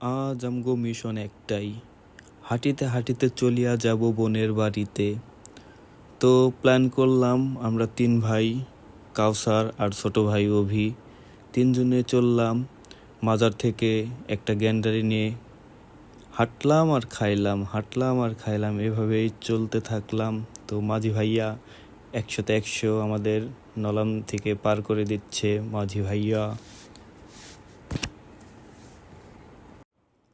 আজ আমগো মিশন একটাই। হাঁটিতে হাঁটিতে চলিয়া যাব বোনের বাড়িতে। তো প্ল্যান করলাম আমরা তিন ভাই, কাউসার আর ছোট ভাই অভি। তিনজনে চললাম মাজার থেকে একটা গ্যান্ডারি নিয়ে। হাঁটলাম আর খাইলাম, হাঁটলাম আর খাইলাম, এভাবেই চলতে থাকলাম। তো মাঝি ভাইয়া একশোতে একশো আমাদের নলাম থেকে পার করে দিচ্ছে মাঝি ভাইয়া।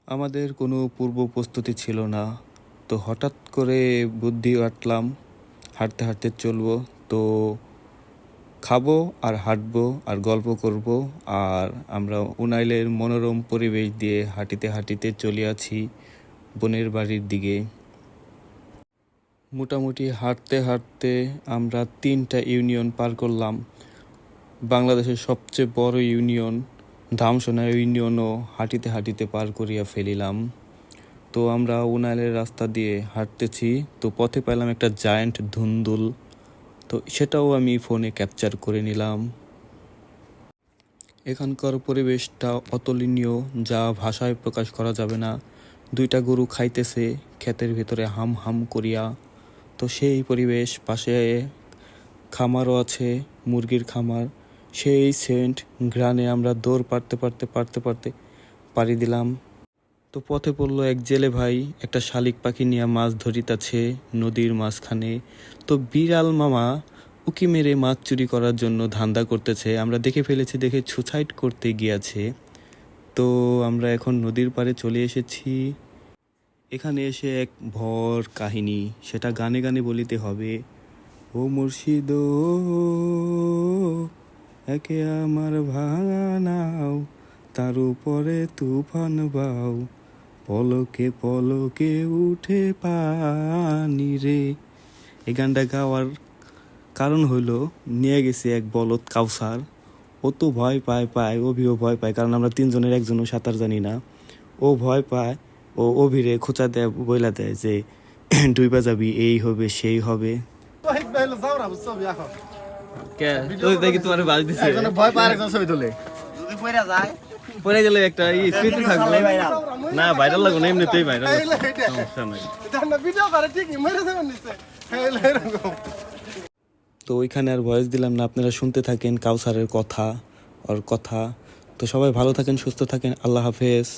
আমাদের কোনো পূর্ব প্রস্তুতি ছিল না। তো হঠাৎ করে বুদ্ধি আটলাম, হাঁটতে হাঁটতে চলবো, তো খাব আর হাঁটবো আর গল্প করব আর আমরা উনাইলের মনোরম পরিবেশ দিয়ে হাঁটিতে হাঁটিতে চলে আছি বোনের বাড়ির দিকে। মোটামুটি হাঁটতে হাঁটতে আমরা তিনটা ইউনিয়ন পার করলাম। বাংলাদেশের সবচেয়ে বড় ইউনিয়ন ধামসোনা ইউনিয়নও হাঁটিতে হাঁটিতে পার করিয়া ফেলিলাম। তো আমরা উনাইলের রাস্তা দিয়ে হাঁটতেছি। তো পথে পেলাম একটা জায়ান্ট ধুন্দুল। তো সেটাও আমি ফোনে ক্যাপচার করে নিলাম। এখানকার পরিবেশটা অতুলনীয়, যা ভাষায় প্রকাশ করা যাবে না। দুইটা গরু খাইতেছে, ক্ষেতের ভিতরে হাম হাম করিয়া। তো সেই পরিবেশ, পাশে খামারও আছে, মুরগির খামার। সেই সেন্ট গ্রানে আমরা দৌড় পারতে পারতে পারতে পারতে পাড়ি দিলাম। তো পথে পড়ল এক জেলে ভাই, একটা শালিক পাখি নিয়ে মাছ ধরিতাছে নদীর মাঝখানে। তো বিড়াল মামা উকি মেরে মাছ চুরি করার জন্য ধান্দা করতেছে। আমরা দেখে ফেলেছি, দেখে সুসাইড করতে গিয়াছে। তো আমরা এখন নদীর পাড়ে চলে এসেছি। এখানে এসে এক ভর কাহিনী, সেটা গানে গানে বলিতে হবে। ও মুর্শিদ একে আমার ভাঙা নাও তার উপরে তুফান বাও। পলকে পলকে উঠে পানি রে। এই গানটা গাওয়ার কারণ হলো নিয়ে গেছে এক বলদ কাউসার। ও তো ভয় পায় পায়, অভিও ভয় পায়, কারণ আমরা তিনজনের একজনও সাঁতার জানি না। ও ভয় পায়, ও অভিরে খোঁচা দেয়, বইলা দেয় যে ডুইবা যাবি এই হবে, সেই হবে। কে? ওই দেখি তোমার বাজ দিছে। একজনে ভয় পায় আরেকজন ছবি তোলে। যদি পয়রা যায়। পরে গেলে একটা ই স্মৃতি থাকবে। না ভাইরাল লাগবে না এমনিতেই ভাইরাল এই লে, এটা। সমস্যা নাই। ভিডিও করে ঠিকই মেরে দেবেন নিচে। এই লে, এরকম। তো ওইখানে আর ভয়েস দিলাম না আপনারা শুনতে থাকেন কাউসারের কথা ওর কথা। তো সবাই ভালো থাকেন সুস্থ থাকেন আল্লাহ হাফেজ।